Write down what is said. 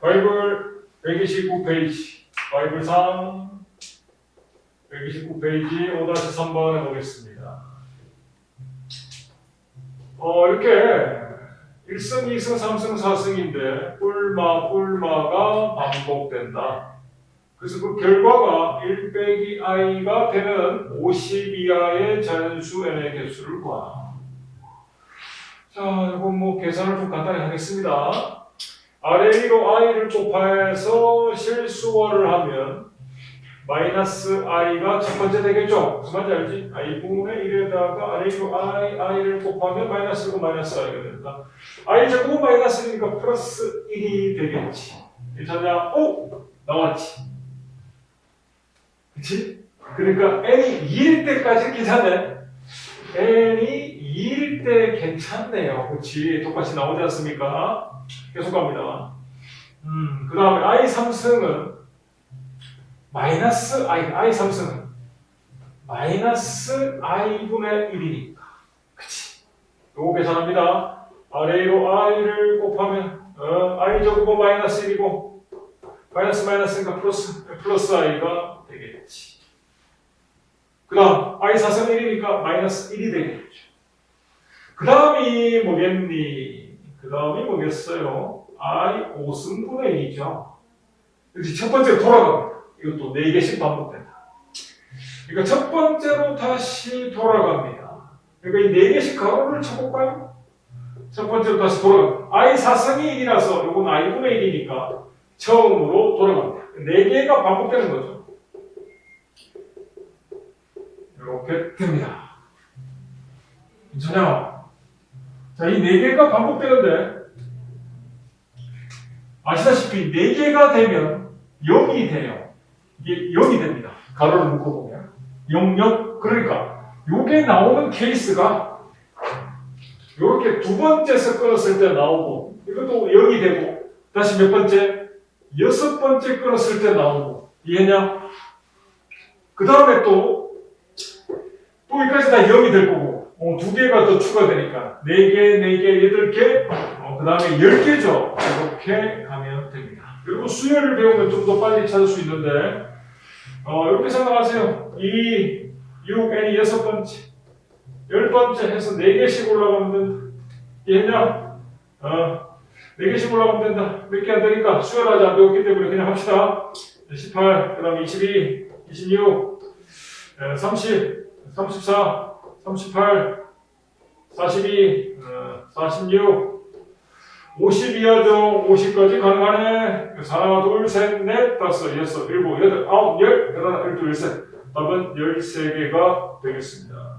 바이블 129페이지, 바이블 3, 129페이지 5-3번 해보겠습니다. 어, 이렇게 1승, 2승, 3승, 4승인데 뿔마, 뿔마가 반복된다. 그래서 그 결과가 1 빼기 i가 되는 50 이하의 자연수 n의 개수를 구하. 자, 이건 뭐 계산을 좀 간단히 하겠습니다. 아래위로 i를 곱해서 실수월을 하면 마이너스 i가 첫 번째 되겠죠? 무슨 말인지 알지? i분의 1에다가 아래위로 i, i를 곱하면 마이너스 1고 마이너스 i가 된다. i 제곱 마이너스 1이니까 플러스 1이 되겠지. 괜찮냐? 오! 나왔지. 그치? 그러니까 n이 2일 때까지 괜찮네. N이 2일 때 괜찮네요. 그치? 똑같이 나오지 않습니까? 계속 갑니다. 음, 그 다음에 i 3승은 마이너스 i, i 3승은 마이너스 i분의 1이니까. 그치? 요거 계산합니다. 아래로 i를 곱하면, 어, i 제곱은 마이너스 1이고, 마이너스 마이너스니까 플러스, 플러스 i가 되겠지. 그 다음, i 4승 1이니까 마이너스 1이 되겠죠. 그 다음이 뭐겠니? 그 다음이 뭐겠어요? i 5승분의 2죠. 그렇지, 첫 번째로 돌아갑니다. 이것도 4개씩 반복된다. 그러니까 첫 번째로 다시 돌아갑니다. 그러니까 이 4개씩 가로를 쳐볼까요? 첫 번째로 다시 돌아갑니다. i 4승이 1이라서 이건 i분의 1이니까 처음으로 돌아갑니다. 4개가 반복되는 거죠. 이렇게 됩니다. 괜찮아요? 자, 이 4개가 반복되는데, 아시다시피 4개가 되면 0이 돼요. 이게 0이 됩니다. 가로를 묶어보면. 0, 0. 그러니까, 요게 나오는 케이스가, 요렇게 두 번째에서 끊었을 때 나오고, 이것도 0이 되고, 다시 몇 번째? 여섯 번째 끊었을 때 나오고, 이해냐? 그 다음에 또, 또 여기까지 다 0이 될 거고, 어, 두 개가 더 추가되니까, 네 개, 네 개, 여덟 개, 어, 그 다음에 열 개죠. 이렇게 가면 됩니다. 그리고 수열을 배우면 좀 더 빨리 찾을 수 있는데, 어, 이렇게 생각하세요. 2, 6, n이 여섯 번째, 열 번째 해서 네 개씩 올라가면 된다. 어, 네 개씩 올라가면 된다. 몇 개 안 되니까 수열하지 안 배웠기 때문에 그냥 합시다. 18, 그 다음에 22, 26, 에, 30, 34, 38, 42, 어, 46, 50 이하죠. 50까지 가능하네. 하나, 둘, 셋, 넷, 다섯, 여섯, 일곱, 여덟, 아홉, 열, 열하나. 답은 13개가 되겠습니다.